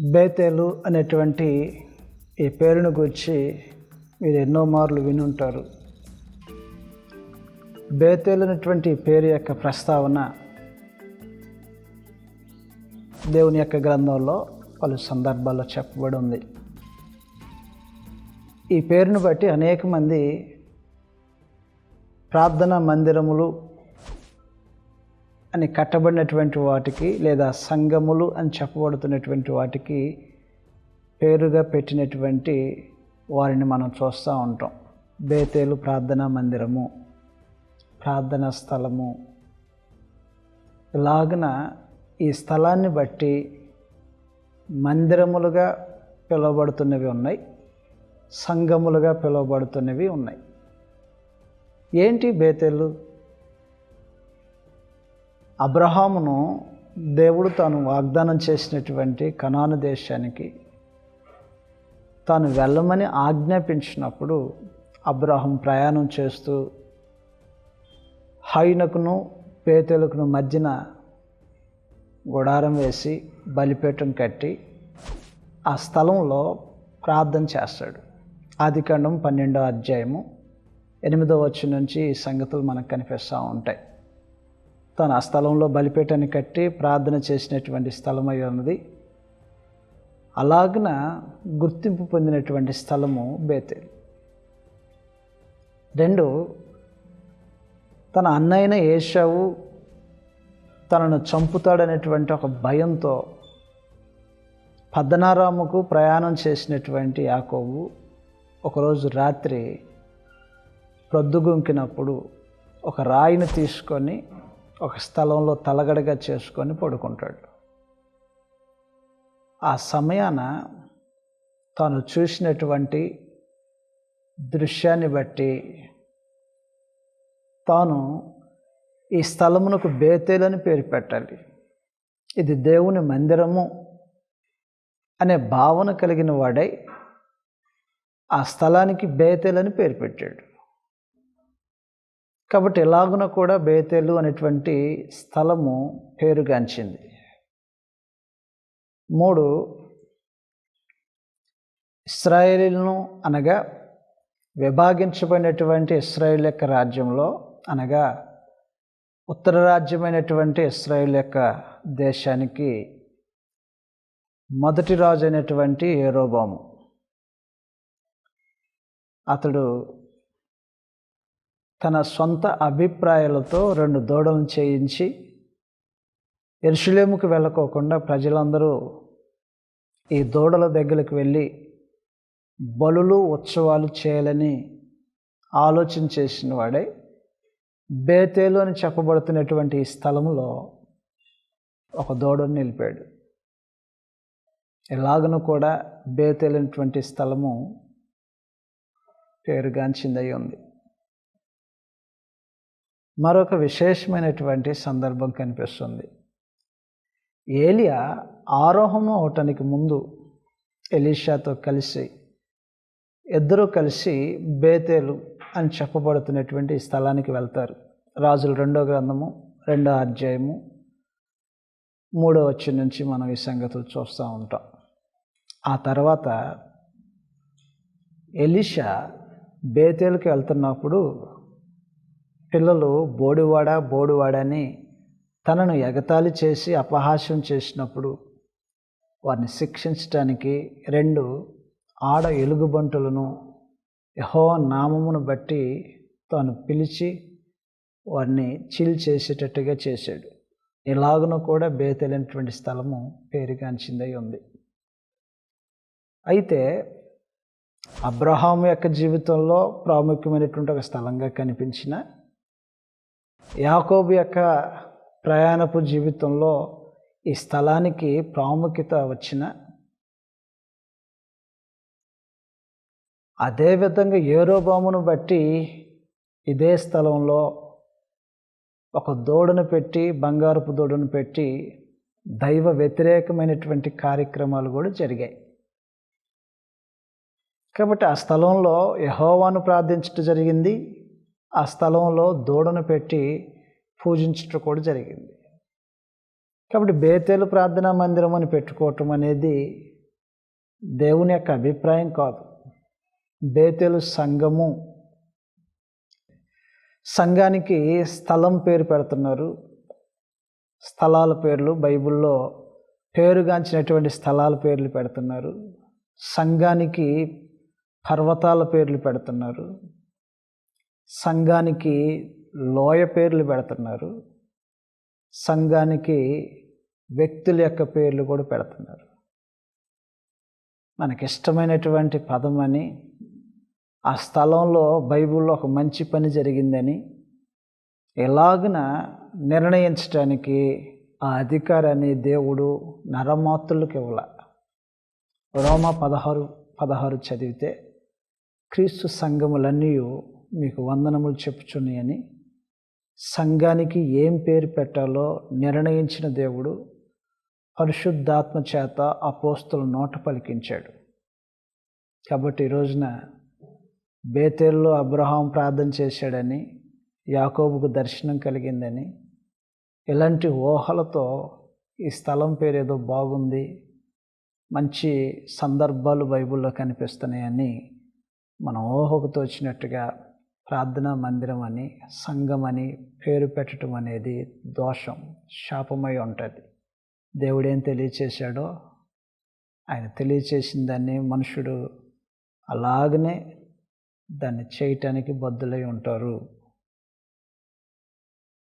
బేతేలు అనేటువంటి ఈ పేరును గురించి మీరు ఎన్నో మార్లు వినుంటారు. బేతేలు అనేటువంటి పేరు యొక్క ప్రస్తావన దేవుని యొక్క గ్రంథంలో పలు సందర్భాల్లో చెప్పబడి ఉంది. ఈ పేరును బట్టి అనేక మంది ప్రార్థనా మందిరములు అని కట్టబడినటువంటి వాటికి లేదా సంఘములు అని చెప్పబడుతున్నటువంటి వాటికి పేరుగా పెట్టినటువంటి వారిని మనం చూస్తూ ఉంటాం. బేతేలు ప్రార్థనా మందిరము ప్రార్థనా స్థలము. ఇలాగన ఈ స్థలాన్ని బట్టి మందిరములుగా పిలువబడుతున్నవి ఉన్నాయి సంఘములుగా పిలువబడుతున్నవి ఉన్నాయి. ఏంటి బేతేలు? అబ్రహామును దేవుడు తాను వాగ్దానం చేసినటువంటి కనాను దేశానికి తాను వెళ్ళమని ఆజ్ఞాపించినప్పుడు అబ్రహం ప్రయాణం చేస్తూ హైనకును పేతెలకును మధ్యన గుడారం వేసి బలిపీఠం కట్టి ఆ స్థలంలో ప్రార్థన చేస్తాడు. ఆదికాండం పన్నెండో అధ్యాయము ఎనిమిదో వచ్చి నుంచి ఈ సంగతులు మనకు కనిపిస్తూ ఉంటాయి. తను ఆ స్థలంలో బలిపేటని కట్టి ప్రార్థన చేసినటువంటి స్థలం అయి ఉన్నది. అలాగన గుర్తింపు పొందినటువంటి స్థలము బేతేల్. రెండు తన అన్నయ్యన ఏషావు తనను చంపుతాడనేటువంటి ఒక భయంతో పద్దనారాముకు ప్రయాణం చేసినటువంటి యాకోబు ఒకరోజు రాత్రి ప్రొద్దుగుంకినప్పుడు ఒక రాయిని తీసుకొని ఒక స్థలంలో తలగడగా చేసుకొని పడుకుంటాడు. ఆ సమయాన తాను చూసినటువంటి దృశ్యాన్ని బట్టి తాను ఈ స్థలమునకు బేతేలని పేరు పెట్టాలి. ఇది దేవుని మందిరము అనే భావన కలిగిన వాడై ఆ స్థలానికి బేతేలని పేరు పెట్టాడు. కాబట్టి ఎలాగున కూడా బేతేలు అనేటువంటి స్థలము పేరుగాంచింది. మూడు ఇస్రాయేలీలను అనగా విభాగించబడినటువంటి ఇస్రాయేల్ యొక్క రాజ్యంలో అనగా ఉత్తర రాజ్యమైనటువంటి ఇస్రాయేల్ యొక్క దేశానికి మొదటి రాజు అయినటువంటి ఏరోబాము అతడు తన సొంత అభిప్రాయాలతో రెండు దూడలను చేయించి ఎరుషులేముకు వెళ్ళకోకుండా ప్రజలందరూ ఈ దూడల దగ్గరికి వెళ్ళి బలులు ఉత్సవాలు చేయాలని ఆలోచన చేసిన వాడే బేతేలు అని చెప్పబడుతున్నటువంటి ఈ స్థలంలో ఒక దూడను నిలిపాడు. ఎలాగను కూడా బేతేలినటువంటి స్థలము పేరుగాంచిందై ఉంది మరొక విశేషమైనటువంటి సందర్భం కనిపిస్తుంది. ఏలియా ఆరోహణం అవటానికి ముందు ఎలీషాతో కలిసి ఇద్దరూ కలిసి బేతేలు అని చెప్పబడుతున్నటువంటి స్థలానికి వెళ్తారు. రాజుల రెండో గ్రంథము రెండో అధ్యాయము మూడో వచ్చి నుంచి మనం ఈ సంగతులు చూస్తూ ఉంటాం. ఆ తర్వాత ఎలిషా బేతేలుకి వెళ్తున్నప్పుడు పిల్లలు బోడివాడ బోడివాడని తనను ఎగతాళి చేసి అపహాస్యం చేసినప్పుడు వారిని శిక్షించడానికి రెండు ఆడ ఎలుగుబంటులను యహో నామమును బట్టి తాను పిలిచి వారిని చిల్ చేసేటట్టుగా చేశాడు. ఇలాగను కూడా బేతెలైనటువంటి స్థలము పేరుగాంచిందై ఉంది. అయితే అబ్రహాం యొక్క జీవితంలో ప్రాముఖ్యమైనటువంటి ఒక స్థలంగా కనిపించిన యాకోబు యొక్క ప్రయాణపు జీవితంలో ఈ స్థలానికి ప్రాముఖ్యత వచ్చిన అదేవిధంగా ఏరోబామును బట్టి ఇదే స్థలంలో ఒక దూడను పెట్టి బంగారపు దూడను పెట్టి దైవ వ్యతిరేకమైనటువంటి కార్యక్రమాలు కూడా జరిగాయి. కాబట్టి ఆ స్థలంలో యహోవాను ప్రార్థించడం జరిగింది. ఆ స్థలంలో దూడను పెట్టి పూజించటం కూడా జరిగింది. కాబట్టి బేతేలు ప్రార్థనా మందిరం అని పెట్టుకోవటం అనేది దేవుని యొక్క అభిప్రాయం కాదు. బేతేలు సంఘము సంఘానికి స్థలం పేరు పెడుతున్నారు. స్థలాల పేర్లు బైబిల్లో పేరుగాంచినటువంటి స్థలాల పేర్లు పెడుతున్నారు. సంఘానికి పర్వతాల పేర్లు పెడుతున్నారు. సంఘానికి లోయ పేర్లు పెడుతున్నారు. సంఘానికి వ్యక్తుల యొక్క పేర్లు కూడా పెడుతున్నారు. మనకిష్టమైనటువంటి పదం అని ఆ స్థలంలో బైబిల్లో ఒక మంచి పని జరిగిందని ఎలాగున నిర్ణయించడానికి ఆ అధికారాన్ని దేవుడు నరమాతులకు ఇవ్వాల. రోమ పదహారు పదహారు చదివితే క్రీస్తు సంఘములన్నీ మీకు వందనములు చెప్పుచున్నాయని సంఘానికి ఏం పేరు పెట్టాలో నిర్ణయించిన దేవుడు పరిశుద్ధాత్మ చేత అపోస్తుల నోట పలికించాడు. కాబట్టి ఈ రోజున బేతేల్లో అబ్రహాం ప్రార్థన చేశాడని యాకోబుకు దర్శనం కలిగిందని ఇలాంటి ఊహలతో ఈ స్థలం పేరు ఏదో బాగుంది మంచి సందర్భాలు బైబిల్లో కనిపిస్తున్నాయని మనం ఊహకు తోచినట్టుగా ప్రార్థనా మందిరం అని సంఘం అని పేరు పెట్టడం అనేది దోషం శాపమై ఉంటుంది. దేవుడేం తెలియచేశాడో ఆయన తెలియచేసిన దాన్ని మనుషుడు అలాగనే దాన్ని చేయటానికి బద్దులై ఉంటారు.